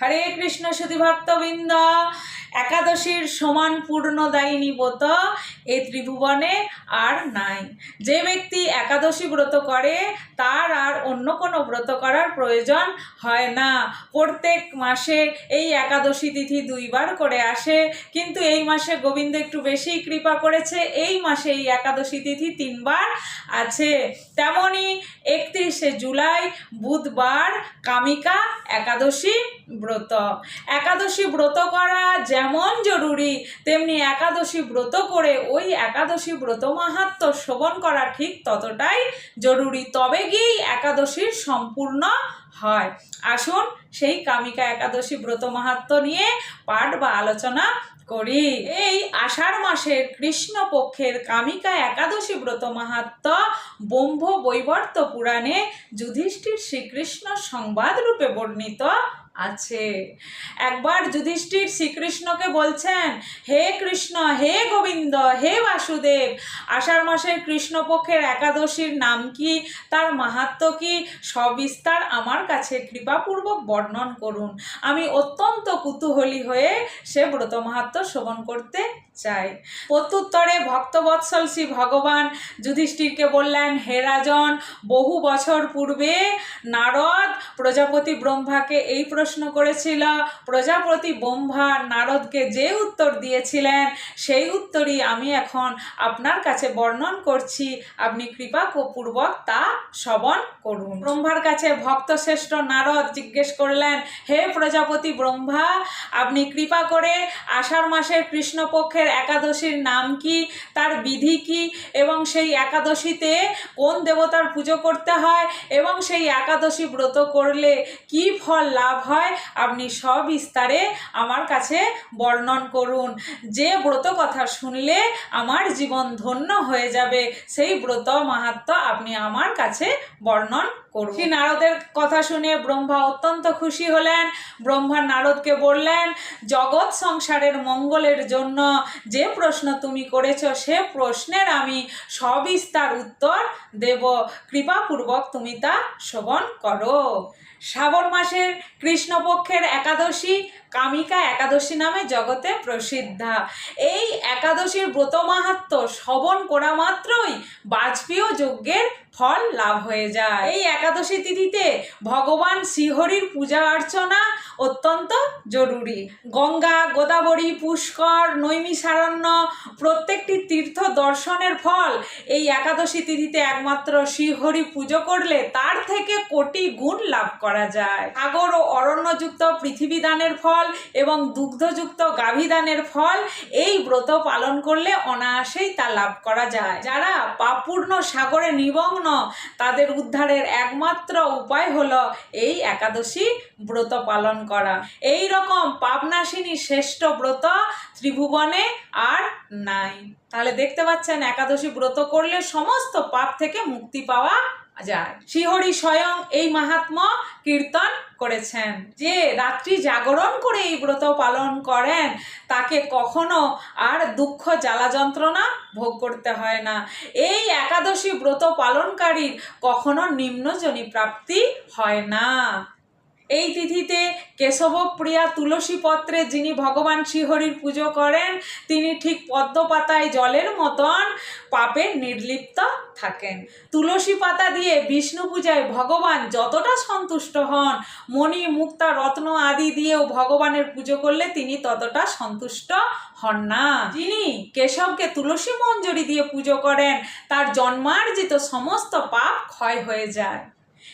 হরে কৃষ্ণ সুধি ভক্তবৃন্দ একাদশীর সমান পূর্ণদায়িনী ব্রত এই ত্রিভুবনে আর নাই। যে ব্যক্তি একাদশী ব্রত করে, তার আর অন্য কোনো ব্রত করার প্রয়োজন হয় না। প্রত্যেক মাসে এই একাদশী তিথি দুইবার করে আসে। কিন্তু এই মাসে গোবিন্দ একটু বেশি কৃপা করেছে। এই মাসে এই একাদশী তিথি তিনবার আছে। তেমনি একত্রিশে জুলাই বুধবার কামিকা একাদশী ব্রত। একাদশী ব্রত করা যেমন জরুরি, তেমনি একাদশী ব্রত করে ওই একাদশী ব্রত মাহাত্ম শোভন করা ঠিক ততটাই জরুরি, তবে গিয়েই একাদশীর সম্পূর্ণ হয়। আসুন সেই কামিকা একাদশী ব্রত মাহাত্ম নিয়ে পাঠ বা আলোচনা করি। এই আষাঢ় মাসের কৃষ্ণপক্ষের কামিকা একাদশী ব্রত মাহাত্ম ব্রহ্ম বৈবর্ত পুরাণে যুধিষ্ঠির শ্রীকৃষ্ণ সংবাদ রূপে বর্ণিত আছে। একবার যুধিষ্ঠির শ্রীকৃষ্ণকে বলছেন, হে কৃষ্ণ, হে গোবিন্দ, হে বাসুদেব, আষাঢ় মাসের কৃষ্ণপক্ষের একাদশীর নাম কি? তার মাহাত্ম কি? সবিস্তার আমার কাছে কৃপাপূর্বক বর্ণন করুন। আমি অত্যন্ত কুতূহলী হয়ে সে ব্রত মাহাত্ম শ্রবণ করতে চাই। প্রত্যুত্তরে ভক্তবৎসল শ্রী ভগবান যুধিষ্ঠিরকে বললেন, হে রাজন, বহু বছর পূর্বে নারদ প্রজাপতি ব্রহ্মাকে এই প্রশ্ন করেছিল। প্রজাপতি ব্রহ্মা নারদকে যে উত্তর দিয়েছিলেন, সেই উত্তরই আমি এখন আপনার কাছে বর্ণন করছি। আপনি কৃপা পূর্বক তা শ্রবণ করুন। ব্রহ্মার কাছে ভক্তশ্রেষ্ঠ নারদ জিজ্ঞেস করলেন, হে প্রজাপতি ব্রহ্মা, আপনি কৃপা করে আষাঢ় মাসের কৃষ্ণপক্ষের একাদশীর নাম কি? তার বিধি কি? এবং সেই একাদশীতে কোন দেবতার পুজো করতে হয়? এবং সেই একাদশী ব্রত করলে কি ফল লাভ হয়? আপনি সবিস্তারে আমার কাছে বর্ণন করুন। যে ব্রত কথা শুনলে আমার জীবন ধন্য হয়ে যাবে, সেই ব্রত মাহাত্ম আপনি আমার কাছে বর্ণন শ্রী নারদের কথা শুনে ব্রহ্মা অত্যন্ত খুশি হলেন। ব্রহ্মা নারদকে বললেন, জগৎ সংসারের মঙ্গলের জন্য যে প্রশ্ন তুমি করেছ, সে প্রশ্নের আমি সবিস্তার উত্তর দেব। কৃপাপূর্বক তুমি তা শ্রবণ করো। শ্রাবণ মাসের কৃষ্ণপক্ষের একাদশী, কামিকা একাদশী নামে জগতে প্রসিদ্ধা। এই একাদশীর ব্রত মাহাত্ম শ্রবণ করা মাত্রই বাজপেয় যজ্ঞের ফল লাভ হয়ে যায়। এই একাদশী তিথিতে ভগবান শ্রীহরির পূজা অর্চনা অত্যন্ত জরুরি। গঙ্গা, গোদাবরী, পুষ্কর, নৈমিষারণ্য, প্রত্যেকটি তীর্থ দর্শনের ফল এই একাদশী তিথিতে একমাত্র শ্রীহরি পুজো করলে তার থেকে কোটি গুণ লাভ করা যায়। সাগর ও অরণ্যযুক্ত পৃথিবী দানের ফল এবং দুগ্ধযুক্ত গাভীদানের ফল এই ব্রত পালন করলে অনায়াসেই তা লাভ করা যায়। যারা পাপূর্ণ সাগরে নিমগ্ন তাদের উদ্ধারের একমাত্র উপায় হলো এই একাদশী ব্রত পালন করা। এই রকম পাপনাশিনী শ্রেষ্ঠ ব্রত ত্রিভুবনে আর নাই। দেখতে পাচ্ছেন একাদশী ব্রত করলে সমস্ত পাপ থেকে মুক্তি পাওয়া যায়। শ্রীহরি স্বয়ং এই মাহাত্ম কীর্তন করেছেন। যে রাত্রি জাগরণ করে এই ব্রত পালন করেন, তাকে কখনো আর দুঃখ জ্বালা যন্ত্রণা ভোগ করতে হয় না। এই একাদশী ব্রত পালনকারীর কখনো নিম্নজনী প্রাপ্তি হয় না। এই তিথিতে কেশবপ্রিয়া তুলসী পত্রে যিনি ভগবান শ্রীহরির পুজো করেন, তিনি ঠিক পদ্মপাতায় জলের মতন পাপে নির্লিপ্ত থাকেন। তুলসী পাতা দিয়ে বিষ্ণু পূজায় ভগবান যতটা সন্তুষ্ট হন, মণি, মুক্তা, রত্ন আদি দিয়েও ভগবানের পুজো করলে তিনি ততটা সন্তুষ্ট হন না। যিনি কেশবকে তুলসী মঞ্জরি দিয়ে পুজো করেন, তার জন্মার্জিত সমস্ত পাপ ক্ষয় হয়ে যায়।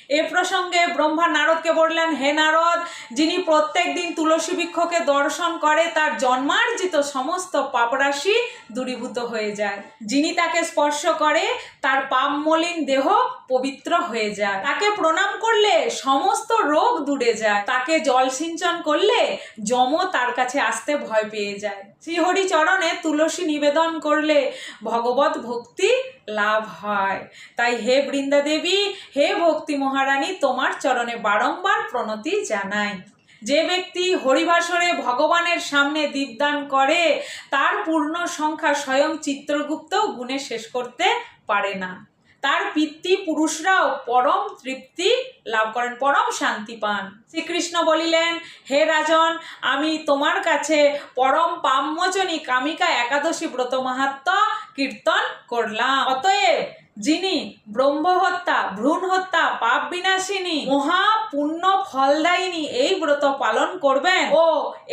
এ প্রসঙ্গে ব্রহ্মা নারদকে বললেন, হে নারদ, যিনি প্রত্যেক দিন তুলসী বৃক্ষকে দর্শন করে, তার জন্মার্জিত সমস্ত পাপরাশি দূরীভূত হয়ে যায়। যিনি তাকে স্পর্শ করে, তার পাপ মলিন দেহ পবিত্র হয়ে যায়। তাকে প্রণাম করলে সমস্ত রোগ দূরে যায়। তাকে জল সিঞ্চন করলে যম তার কাছে আসতে ভয় পেয়ে যায়। শ্রীহরি চরণে তুলসী নিবেদন করলে ভগবত ভক্তি লাভ হয়। তাই হে বৃন্দা দেবী হে ভক্তি মহারানী, তোমার চরণে বারংবার প্রণতি জানাই। যে ব্যক্তি হরিবাসরে ভগবানের সামনে দীপদান করে, তার পূর্ণ সংখ্যা স্বয়ং চিত্রগুপ্ত গুণে শেষ করতে পারে না। তার পিতৃ পুরুষরাও পরম তৃপ্তি লাভ করেন, পরম শান্তি পান। শ্রীকৃষ্ণ বলিলেন, হে রাজন, আমি তোমার কাছে পরম পাম্যজনী কামিকা একাদশী ব্রত মাহাত্ম কীর্তন করলাম। অতএব যিনি ব্রহ্মহত্যা ভ্রূণ হত্যা পাপ বিনাশিনী, মহা পুণ্য ফলদায়িনী এই ব্রত পালন করবেন ও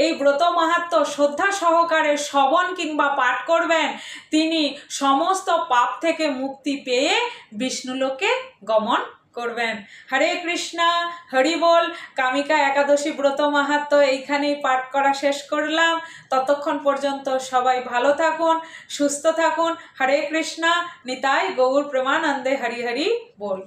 এই ব্রত মাহাত্ম শ্রদ্ধা সহকারে শ্রবণ কিংবা পাঠ করবেন, তিনি সমস্ত পাপ থেকে মুক্তি পেয়ে বিষ্ণুলোকে গমন করবেন। হরে কৃষ্ণা, হরি বল, কামিকা একাদশী ব্রত মাহাত্ম এইখানেই পাঠ করা শেষ করলাম। ততক্ষণ পর্যন্ত সবাই ভালো থাকুন, সুস্থ থাকুন। হরে কৃষ্ণা, নিতাই গৌর প্রেমানন্দে হরি হরি বল।